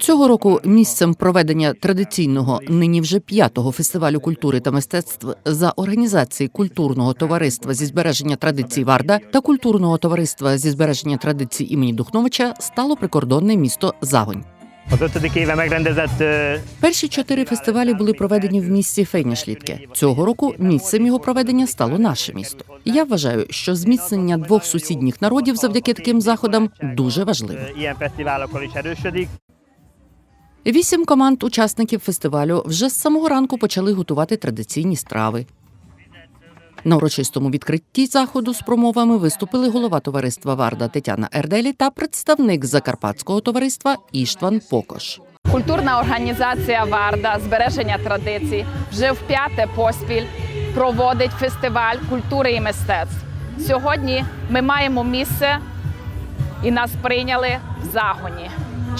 Цього року місцем проведення традиційного нині вже п'ятого фестивалю культури та мистецтв за організації культурного товариства зі збереження традицій Варда та культурного товариства зі збереження традицій імені Духновича стало прикордонне місто Загонь. Перші чотири фестивалі були проведені в місті Фейняшлітке. Цього року місцем його проведення стало наше місто. Я вважаю, що зміцнення двох сусідніх народів завдяки таким заходам дуже важливе. Вісім команд учасників фестивалю вже з самого ранку почали готувати традиційні страви. На урочистому відкритті заходу з промовами виступили голова товариства Варда Тетяна Ерделі та представник закарпатського товариства Іштван Покош. Культурна організація Варда збереження традицій вже в п'яте поспіль проводить фестиваль культури і мистецтв. Сьогодні ми маємо місце і нас прийняли в загоні.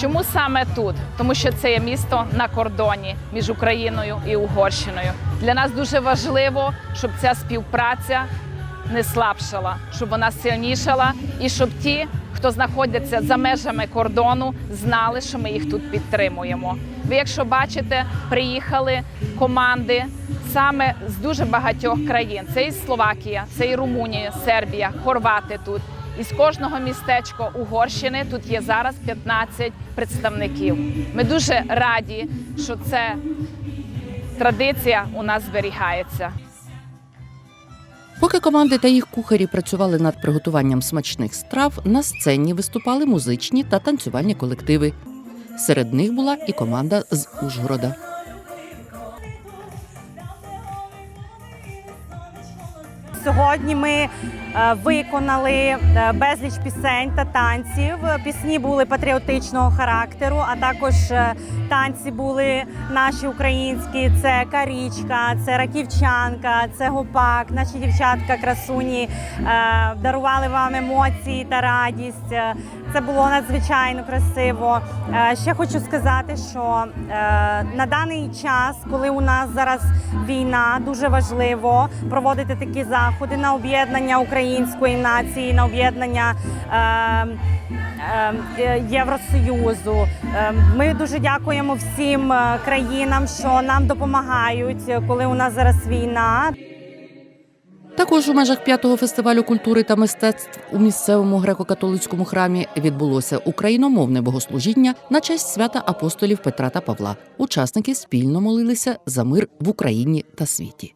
Чому саме тут? Тому що це є місто на кордоні між Україною і Угорщиною. Для нас дуже важливо, щоб ця співпраця не слабшала, щоб вона сильнішала, і щоб ті, хто знаходяться за межами кордону, знали, що ми їх тут підтримуємо. Ви, якщо бачите, приїхали команди саме з дуже багатьох країн. Це і Словакія, це і Румунія, Сербія, Хорвати тут. Із кожного містечка Угорщини тут є зараз 15 представників. Ми дуже раді, що це традиція у нас зберігається. Поки команди та їх кухарі працювали над приготуванням смачних страв, на сцені виступали музичні та танцювальні колективи. Серед них була і команда з Ужгорода. Сьогодні ми е, виконали е, безліч пісень та танців. Пісні були патріотичного характеру, а також е, танці були наші українські. Це карічка, це раківчанка, це гопак. Наші дівчатка, красуні дарували вам емоції та радість. Це було надзвичайно красиво. Ще хочу сказати, що на даний час, коли у нас зараз війна, дуже важливо проводити такі заходи на об'єднання української нації, на об'єднання. е, е, Євросоюзу Е, ми дуже дякуємо всім е, країнам, що нам допомагають, коли у нас зараз війна. Також у межах п'ятого фестивалю культури та мистецтв у місцевому греко-католицькому храмі відбулося україномовне богослужіння на честь свята апостолів Петра та Павла. Учасники спільно молилися за мир в Україні та світі.